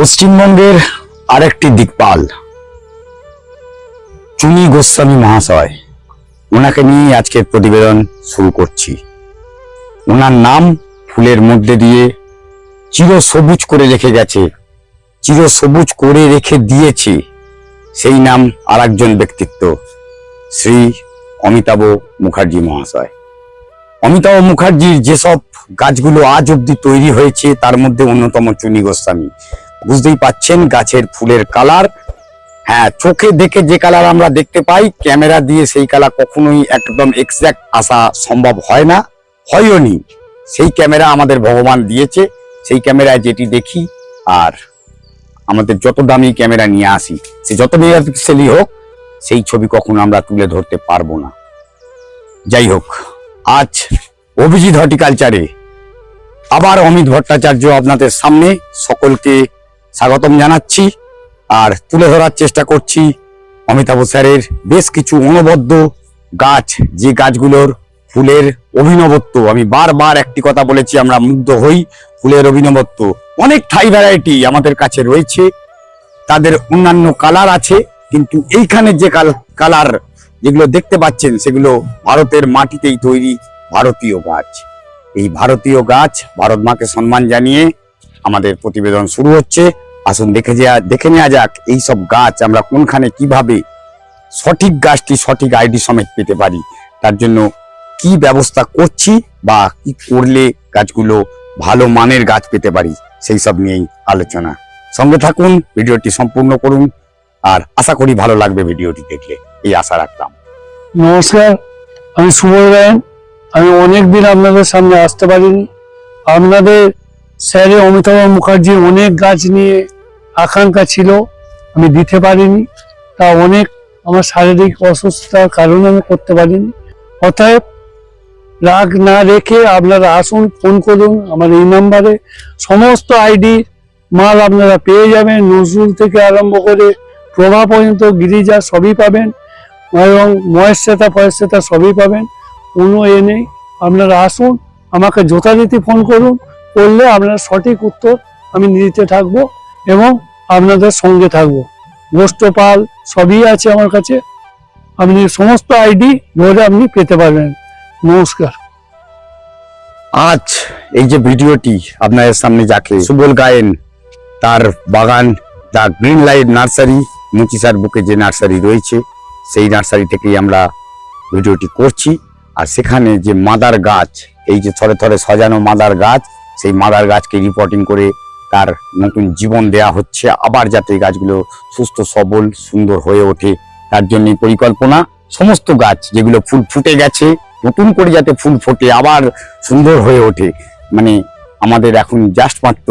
পশ্চিমবঙ্গের আরেকটি দিকপাল, চুনি গোস্বামী মহাশয়। ওনাকে নিয়ে আজকের প্রতিবেদন শুরু করছি। ওনার নাম ফুলের মধ্যে দিয়ে চির সবুজ করে রেখে গেছে, চির সবুজ করে রেখে দিয়েছে। সেই নাম আর ব্যক্তিত্ব, শ্রী অমিতাভ মুখার্জি মহাশয়। অমিতাভ মুখার্জির যেসব গাছগুলো আজ অব্দি তৈরি হয়েছে, তার মধ্যে অন্যতম চুনি গোস্বামী। বুঝতেই পাচ্ছেন গাছের ফুলের কালার। হ্যাঁ চোখে দেখে যে কালার আমরা দেখতে পাই, ক্যামেরা দিয়ে সেই কালার কখনোই একদম এক্সাক্ট আসা সম্ভব হয় না, হয়ও নি। সেই ক্যামেরা আমাদের ভগবান দিয়েছে, সেই ক্যামেরায় যেটি দেখি, আর আমাদের যত দামি ক্যামেরা নিয়ে আসি, সে যত মেগাপিক্সেলই হোক, সেই ছবি কখনো আমরা তুলে ধরতে পারব না। যাই হোক, আজ অভিজিৎ হর্টিকালচারে আবার অমিত ভট্টাচার্য আপনাদের সামনে, সকলকে স্বাগতম জানাচ্ছি। আর তুলে ধরার চেষ্টা করছি অমিতাভ স্যারের বেশ কিছু অনবদ্য গাছ, যে গাছগুলোর ফুলের অভিনবত্ব। আমি বারবার একটি কথা বলেছি, আমরা মুগ্ধ হই ফুলের অভিনবত্ব। অনেক ঠাই ভ্যারাইটি আমাদের কাছে রয়েছে, তাদের অন্যান্য কালার আছে, কিন্তু এইখানে যে কালার যেগুলো দেখতে পাচ্ছেন, সেগুলো ভারতের মাটিতেই তৈরি ভারতীয় গাছ। এই ভারতীয় গাছ, ভারত মাকে সম্মান জানিয়ে আমাদের প্রতিবেদন শুরু হচ্ছে। আসুন দেখে যা, দেখে নেওয়া যাক এই সব গাছ আমরা কোনখানে কীভাবে সঠিক গাছটি সঠিক আইডি সমেত পেতে পারি। তার জন্য কি ব্যবস্থা করছি বা কি করলে গাছগুলো ভালো মানের গাছ পেতে পারি, সেই সব নিয়েই আলোচনা। সঙ্গে থাকুন, ভিডিওটি সম্পূর্ণ করুন, আর আশা করি ভালো লাগবে ভিডিওটি দেখলে। এই আশা রাখলাম। নমস্কার, আমি সুবল রায়ন আমি অনেকদিন আপনাদের সামনে আসতে পারিনি। আপনাদের স্যারে অমিতাভ মুখার্জি অনেক গাছ নিয়ে আকাঙ্ক্ষা ছিল, আমি দিতে পারিনি। তা অনেক আমার শারীরিক অসুস্থতার কারণে আমি করতে পারিনি। অতএব রাগ না রেখে আপনারা আসুন, ফোন করুন আমার এই নাম্বারে। সমস্ত আইডি মাল আপনারা পেয়ে যাবেন। নজরুল থেকে আরম্ভ করে প্রভা পর্যন্ত গিরিজা সবই পাবেন এবং মহেশ্বেতা ফয়েশ্বেতা সবই পাবেন। কোনো এ নেই। আপনারা আসুন, আমাকে যথারীতি ফোন করুন। করলে আপনার সঠিক উত্তর আমি দিতে থাকব এবং আপনাদের সঙ্গে থাকব। গোষ্ঠপাল সবই আছে আমার কাছে। আপনি সমস্ত আইডি ধরে আপনি পেতে পারবেন। নমস্কার। আজ এই যে ভিডিওটি আপনাদের সামনে যাকে সুবল গায়েন, তার বাগান দা গ্রিন লাইট নার্সারি মুচিসার বুকে যে নার্সারি রয়েছে, সেই নার্সারি থেকেই আমরা ভিডিওটি করছি। আর সেখানে যে মাদার গাছ, এই যে থরে থরে সাজানো মাদার গাছ সেই মাদার গাছকে রিপোর্টিং করে তার নতুন জীবন দেয়া হচ্ছে। আবার যাতে গাছগুলো সুস্থ সবল সুন্দর হয়ে ওঠে তার জন্য পরিকল্পনা। সমস্ত গাছ যেগুলো ফুল ফুটে গেছে নতুন করে যাতে ফুল ফোটে আবার সুন্দর হয়ে ওঠে। মানে আমাদের এখন জাস্ট মাত্র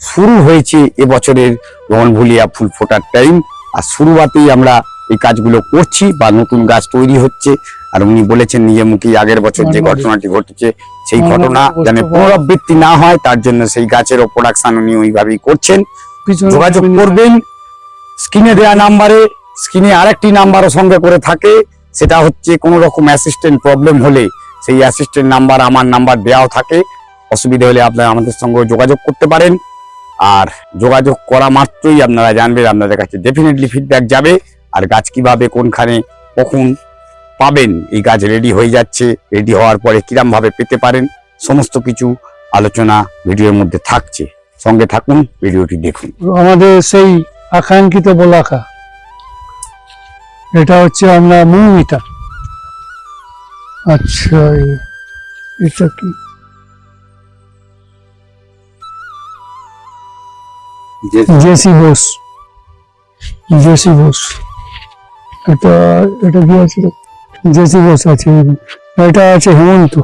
শুরু হয়েছে এবছরের রনভুলিয়া ফুল ফোটার টাইম আর শুরুয়াতেই আমরা এই কাজগুলো করছি বা নতুন গাছ তৈরি হচ্ছে। আর উনি বলেছেন নিজের মুখেই আগের বছর যে ঘটনাটি ঘটেছে সেই ঘটনা যেন পুনরাবৃত্তি না হয় তার জন্য সেই গাছেরও প্রোডাকশন উনি ওইভাবেই করছেন। যোগাযোগ করবেন স্ক্রিনে দেওয়া নাম্বারে স্ক্রিনে আরেকটি নাম্বারও সঙ্গে করে থাকে। সেটা হচ্ছে কোনো রকম অ্যাসিস্ট্যান্ট প্রবলেম হলে সেই অ্যাসিস্ট্যান্ট নাম্বার আমার নাম্বার দেওয়াও থাকে। অসুবিধা হলে আপনারা আমাদের সঙ্গে যোগাযোগ করতে পারেন। আর যোগাযোগ করা মাত্রই আপনারা জানবেন আপনাদের কাছে ডেফিনেটলি ফিডব্যাক যাবে। আর গাছ কীভাবে কোনখানে কখন পাবেন। এই গাছ রেডি হয়ে যাচ্ছে। রেডি হওয়ার পরে কিরম ভাবে পেতে পারেন, সমস্ত কিছু আলোচনা ভিডিওর মধ্যে থাকছে। সঙ্গে থাকুন ভিডিওটি দেখুন। আমাদের সেই আকাঙ্ক্ষিত বলাকা এটা হচ্ছে আমরা মৌমিতা আচ্ছা কি? জেসি বোস জেসি বোস এটা এটা কি আছে? জেসি বস আছে এটা আছে হেমন্ত।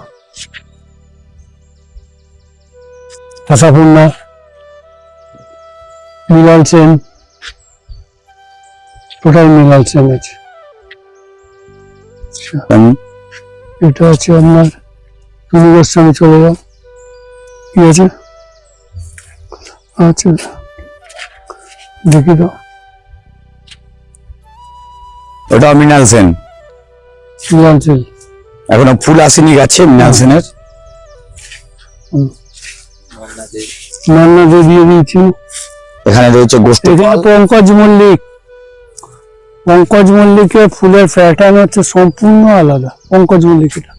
আশাপূর্ণা মৃণাল সেন টোটাল মৃণাল সেন আছে। এটা আছে আপনার টুনু গোস্বামী চলে যাও। কি আছে? আচ্ছা দেখি দাও। ওটা মৃণাল সেন। মৃণাল এখনও ফুল আসেনি গাছে মৃণাল সেনের নান্না দিয়েছি এখানে রয়েছে গোষ্ঠী পঙ্কজ মল্লিক। পঙ্কজ মল্লিকের ফুলের প্যাটার্ন হচ্ছে সম্পূর্ণ আলাদা পঙ্কজ মল্লিক এটা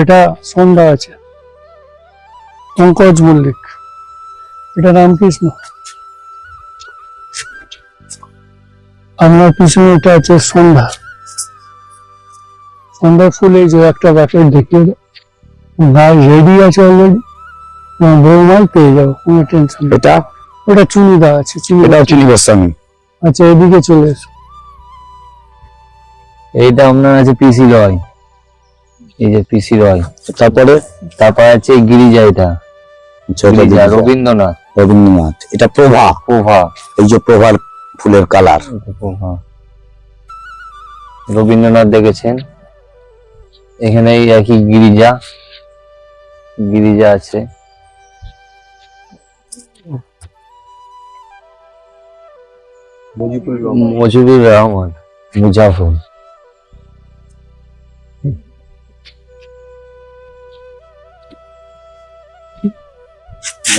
এটা সন্ধ্যা আছে। পঙ্কজ মল্লিক। এটা রামকৃষ্ণ। আপনার পিছনে এটা আছে সন্ধ্যা। সন্ধ্যা ফুল এই যে একটা দেখিয়ে দাও গাছ রেডি আছে অলরেডি বৌমাল পেয়ে যাব কোনো টেনশন এটা? ওটা চুনি দেওয়া আছে চুনি এটাও চিনি গোস্বামী। আচ্ছা এদিকে চলে এসো। এইটা আপনার আছে পিসি রয় এই যে পিসি রয় তারপরে তারপর আছে গিরিজা এটা। দেখি। রবীন্দ্রনাথ। রবীন্দ্রনাথ। এটা প্রভা। প্রভা। এই যে প্রভার ফুলের কালার। প্রভা। রবীন্দ্রনাথ দেখেছেন? এখানে এই একই গিরিজা। গিরিজা আছে। মজিবুর রহমান। মুজাফর।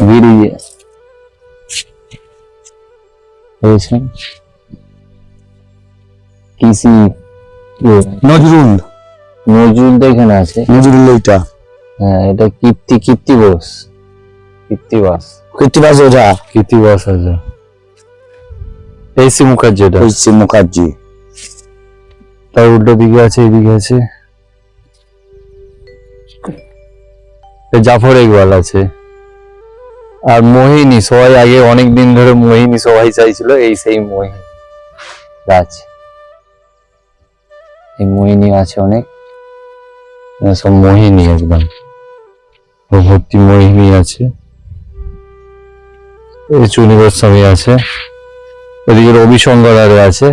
গিরিজা। হয়েছে। কৃষি নজরুল। নজরুল এখানে আছে। নজরুল এইটা। হ্যাঁ এটা কীর্তি কীর্তি বোস। কীর্তিবাস কৃত্তিবাস ওঝা কীর্তিবাস আছে। এসি মুখার্জি এটা ঐশী মুখার্জি। তার উল্টো দিকে আছে এদিকে আছে। জাফর ইকবাল আছে। আর মোহিনী সবাই আগে অনেক দিন ধরে মোহিনী সবাই চাইছিল এই সেই মোহিনী। গাছ। এই মোহিনী আছে অনেক। সব মোহিনী একদম। ভর্তি মোহিনী আছে। এই চুনি গোস্বামী আছে। ওদিকে রবি শঙ্কর আরে আছে।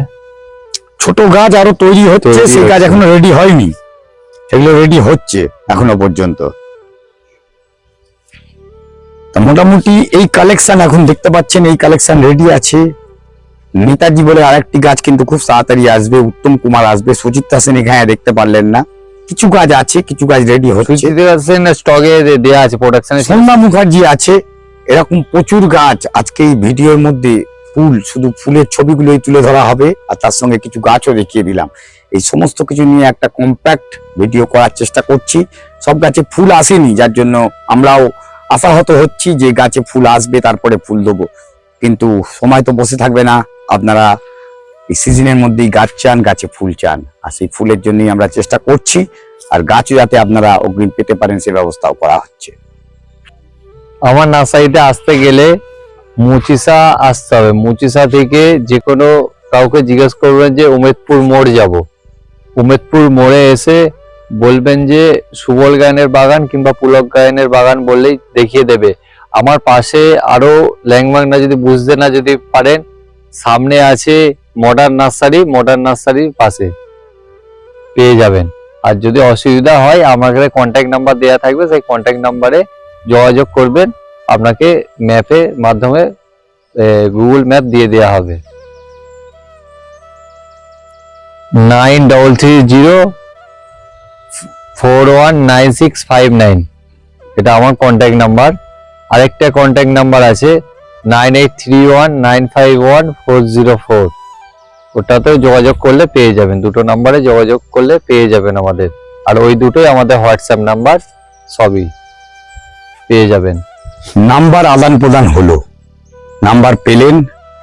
ছোট গাছ আরও তৈরি হচ্ছে সেই গাছ এখনও রেডি হয়নি। সেগুলো রেডি হচ্ছে এখনও পর্যন্ত। মোটামুটি এই কালেকশন এখন দেখতে পাচ্ছেন এই কালেকশন রেডি আছে। নেতাজি বলে আরেকটি গাছ কিন্তু খুব তাড়াতাড়ি আসবে উত্তম কুমার আসবে সুচিত্রা সেন এখানে দেখতে পারলেন না। কিছু গাছ আছে কিছু গাছ রেডি হচ্ছে। স্টকে দেয়া আছে প্রোডাকশনে সন্ধ্যা মুখার্জি আছে। এরকম প্রচুর গাছ আজকে এই ভিডিওর মধ্যে ফুল শুধু ফুলের ছবিগুলোই তুলে ধরা হবে আর তার সঙ্গে কিছু গাছও দেখিয়ে দিলাম। এই সমস্ত কিছু নিয়ে একটা কম্প্যাক্ট ভিডিও করার চেষ্টা করছি। সব গাছে ফুল আসেনি যার জন্য আমরাও আশাহত হচ্ছি যে গাছে ফুল আসবে তারপরে ফুল দেবো। কিন্তু সময় তো বসে থাকবে না। আপনারা এই সিজনের মধ্যেই গাছ চান, গাছে ফুল চান। আর সেই ফুলের জন্যই আমরা চেষ্টা করছি, আর গাছও যাতে আপনারা অগ্রিম পেতে পারেন, সে ব্যবস্থাও করা হচ্ছে। আমার নার্সারিতে আসতে গেলে মুচিসা আসতে হবে। মুচিসা থেকে যে কোনো কাউকে জিজ্ঞেস করবেন যে, উমেদপুর মোড় যাব। উমেদপুর মোড়ে এসে বলবেন যে, সুবল গায়নের বাগান কিংবা পুলক গায়নের বাগান বললেই দেখিয়ে দেবে। আমার পাশে আরও ল্যাংমাংনা যদি বুঝতে না যদি পারেন সামনে আছে মডার্ন নার্সারি মডার্ন নার্সারির পাশে। পেয়ে যাবেন। আর যদি অসুবিধা হয় আমার কাছে কন্ট্যাক্ট নাম্বার দেওয়া থাকবে, সেই কন্ট্যাক্ট নাম্বারে যোগাযোগ করবেন। আপনাকে ম্যাপের মাধ্যমে গুগল ম্যাপ দিয়ে দেওয়া হবে। Nine double three zero four one nine six five nine এটা আমার কন্ট্যাক্ট নাম্বার আরেকটা কন্ট্যাক্ট নাম্বার আছে nine eight three one nine five one four zero four. ওটাতেও যোগাযোগ করলে পেয়ে যাবেন। দুটো নাম্বারে যোগাযোগ করলে পেয়ে যাবেন আমাদের। আর ওই দুটোই আমাদের হোয়াটসঅ্যাপ নাম্বার, সবই পেয়ে যাবেন। নাম্বার আদান প্রদান হলো। নাম্বার পেলেন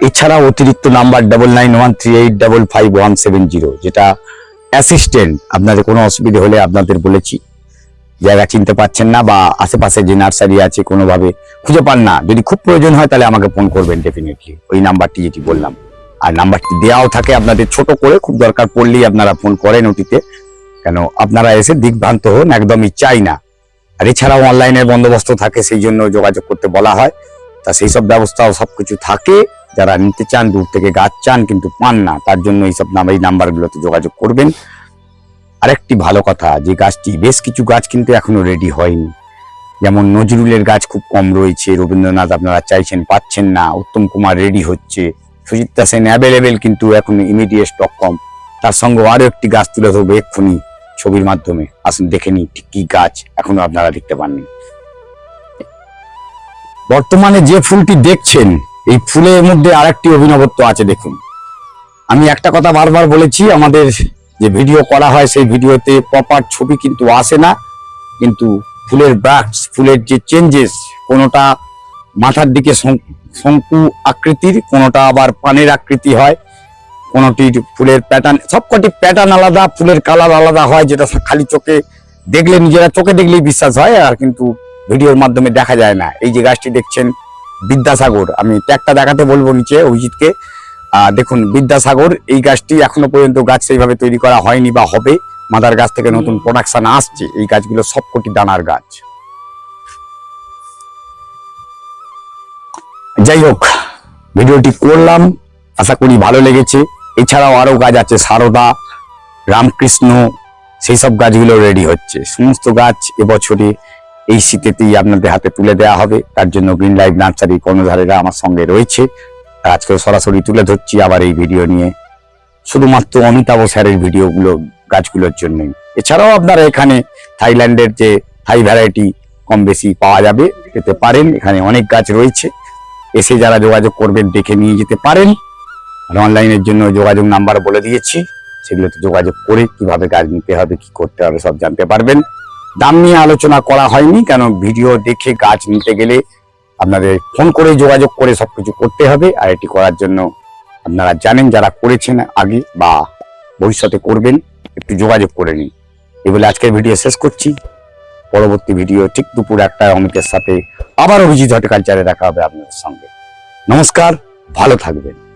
এছাড়া অতিরিক্ত number double nine one three eight double five one seven zero যেটা অ্যাসিস্ট্যান্ট আপনাদের কোনো অসুবিধা হলে আপনাদের বলেছি। জায়গা চিনতে পারছেন না বা আশেপাশে যে নার্সারি আছে কোনোভাবে খুঁজে পান না, যদি খুব প্রয়োজন হয় তাহলে আমাকে ফোন করবেন ডেফিনেটলি ওই নাম্বারটি যেটি বললাম। আর নাম্বারটি দেওয়াও থাকে আপনাদের ছোট করে, খুব দরকার পড়লেই আপনারা ফোন করেন ওটিতে। কেন? আপনারা এসে দিকভ্রান্ত হন, একদমই চাই না। আর এছাড়াও অনলাইনের বন্দোবস্ত থাকে, সেই জন্য যোগাযোগ করতে বলা হয়। তা সেই সব ব্যবস্থাও সবকিছু থাকে। যারা নিতে চান, দূর থেকে গাছ চান কিন্তু পান না, তার জন্য এইসব নাম, এই নাম্বারগুলোতে যোগাযোগ করবেন। আরেকটি ভালো কথা, যে গাছটি বেশ কিছু গাছ কিন্তু এখনও রেডি হয়নি। যেমন নজরুলের গাছ খুব কম রয়েছে, রবীন্দ্রনাথ আপনারা চাইছেন, পাচ্ছেন না, উত্তম কুমার রেডি হচ্ছে, সুচিত্রা সেন অ্যাভেলেবেল কিন্তু এখন ইমিডিয়েট স্টক কম। তার সঙ্গে আরও একটি গাছ তুলে ধরবো এক্ষুনি ছবির মাধ্যমে। আসুন দেখে নিই ঠিক কি গাছ এখনও আপনারা দেখতে পাননি। বর্তমানে যে ফুলটি দেখছেন, এই ফুলের মধ্যে আরেকটি অভিনবত্ব আছে, দেখুন। আমি একটা কথা বারবার বলেছি, আমাদের যে ভিডিও করা হয়, সেই ভিডিওতে প্রপার ছবি কিন্তু আসে না। কিন্তু ফুলের ব্রাক্স ফুলের যে চেঞ্জেস কোনোটা মাথার দিকে শঙ্কু আকৃতির, কোনোটা আবার পানের আকৃতি হয়। কোনোটির ফুলের প্যাটার্ন সবকটি প্যাটার্ন আলাদা, ফুলের কালার আলাদা হয়, যেটা খালি চোখে দেখলে, নিজেরা চোখে দেখলেই বিশ্বাস হয়, আর কিন্তু ভিডিওর মাধ্যমে দেখা যায় না। এই যে গাছটি দেখছেন বিদ্যাসাগর, আমি ট্যাগটা দেখাতে বলব নিচে অভিজিৎকে। দেখুন বিদ্যাসাগর এই গাছটি এখনও পর্যন্ত গাছ সেইভাবে তৈরি করা হয়নি বা হবে। মাদার গাছ থেকে নতুন প্রোডাকশন আসছে। এই গাছগুলো সবকটি দানার গাছ। যাই হোক ভিডিওটি করলাম। আশা করি ভালো লেগেছে। এছাড়াও আরও গাছ আছে সারদা রামকৃষ্ণ সেই সব গাছগুলো রেডি হচ্ছে। সমস্ত গাছ এবছরে এই শীতেতেই আপনাদের হাতে তুলে দেওয়া হবে। তার জন্য গ্রিন লাইফ নার্সারি কর্ণধারেরা আমার সঙ্গে রয়েছে। আজকে সরাসরি তুলে ধরছি আবার এই ভিডিও নিয়ে। শুধুমাত্র অমিতাভ স্যারের ভিডিওগুলো গাছগুলোর জন্যই। এছাড়াও আপনারা এখানে থাইল্যান্ডের যে থাই ভ্যারাইটি কম বেশি পাওয়া যাবে পেতে পারেন। এখানে অনেক গাছ রয়েছে। এসে যারা যোগাযোগ করবেন, দেখে নিয়ে যেতে পারেন। আর অনলাইনের জন্য যোগাযোগ নাম্বার বলে দিয়েছি। সেগুলোতে যোগাযোগ করে কীভাবে গাছ নিতে হবে, কি করতে হবে, সব জানতে পারবেন। দাম নিয়ে আলোচনা করা হয়নি, কেন ভিডিও দেখে গাছ নিতে গেলে আপনাদের ফোন করে যোগাযোগ করে সবকিছু করতে হবে। আর এটি করার জন্য আপনারা জানেন যারা করেছেন আগে বা ভবিষ্যতে করবেন, একটু যোগাযোগ করে নিন। এই বলে আজকের ভিডিও শেষ করছি। পরবর্তী ভিডিও ঠিক দুপুর একটা অমিতের সাথে আবার অভিজিৎ হর্টিকালচারে দেখা হবে আপনাদের সঙ্গে। নমস্কার, ভালো থাকবেন।